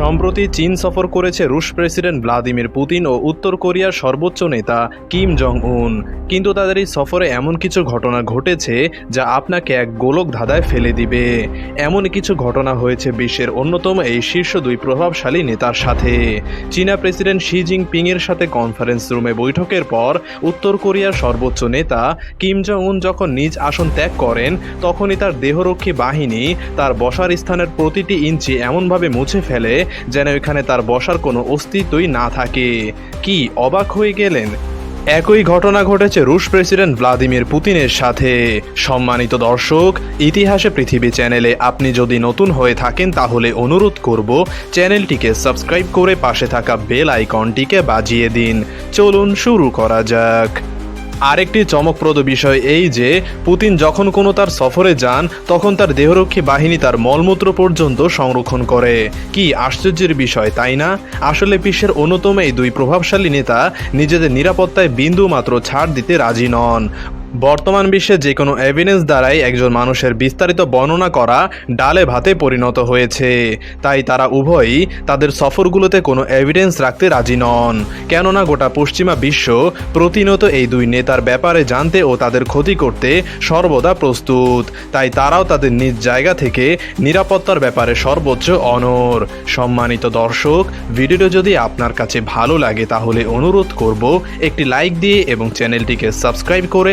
সম্প্রতি চীন সফর করেছে রুশ প্রেসিডেন্ট ভ্লাদিমির পুতিন ও উত্তর কোরিয়ার সর্বোচ্চ নেতা কিম জং উন কিন্তু তাদের এই সফরে এমন কিছু ঘটনা ঘটেছে যা আপনাকে এক গোলক ধাঁধায় ফেলে দিবে। এমন কিছু ঘটনা হয়েছে বিশ্বের অন্যতম এই শীর্ষ দুই প্রভাবশালী নেতার সাথে। চীনা প্রেসিডেন্ট শি জিনপিং এর সাথে কনফারেন্স রুমে বৈঠকের পর উত্তর কোরিয়ার সর্বোচ্চ নেতা কিম জং উন যখন নিজ আসন ত্যাগ করেন, তখনই তার দেহরক্ষী বাহিনী তার বসার স্থানের প্রতিটি ইঞ্চি এমনভাবে মুছে ফেলে যেন এখানে তার বসার কোনো অস্তিত্বই না থাকে। কি অবাক হয়ে গেলেন? একই ঘটনা ঘটেছে রুশ প্রেসিডেন্ট ভ্লাদিমির পুতিনের সাথে। সম্মানিত দর্শক, ইতিহাসে পৃথিবী চ্যানেলে আপনি যদি নতুন হয়ে থাকেন তাহলে অনুরোধ করব চ্যানেলটিকে সাবস্ক্রাইব করে পাশে থাকা বেল আইকনটিকে বাজিয়ে দিন। চলুন শুরু করা যাক। আরেকটি চমকপ্রদ বিষয় এই যে, পুতিন যখন কোনো তার সফরে যান, তখন তার দেহরক্ষী বাহিনী তার মলমূত্র পর্যন্ত সংরক্ষণ করে। কি আশ্চর্যের বিষয়, তাই না? আসলে বিশ্বের অন্যতম এই দুই প্রভাবশালী নেতা নিজেদের নিরাপত্তায় বিন্দু মাত্র ছাড় দিতে রাজি নন। বর্তমান বিশ্বে যে কোনো এভিডেন্স দ্বারাই একজন মানুষের বিস্তারিত বর্ণনা করা ডালে ভাতে পরিণত হয়েছে। তাই তারা উভয়ই তাদের সফরগুলোতে কোনো এভিডেন্স রাখতে রাজি নন। কেননা গোটা পশ্চিমা বিশ্ব প্রতিনিয়ত এই দুই নেতার ব্যাপারে জানতে ও তাদের ক্ষতি করতে সর্বদা প্রস্তুত। তাই তারাও তাদের নিজ জায়গা থেকে নিরাপত্তার ব্যাপারে সর্বোচ্চ অনর সম্মানিত দর্শক, ভিডিওটা যদি আপনার কাছে ভালো লাগে তাহলে অনুরোধ করব একটি লাইক দিয়ে এবং চ্যানেলটিকে সাবস্ক্রাইব করে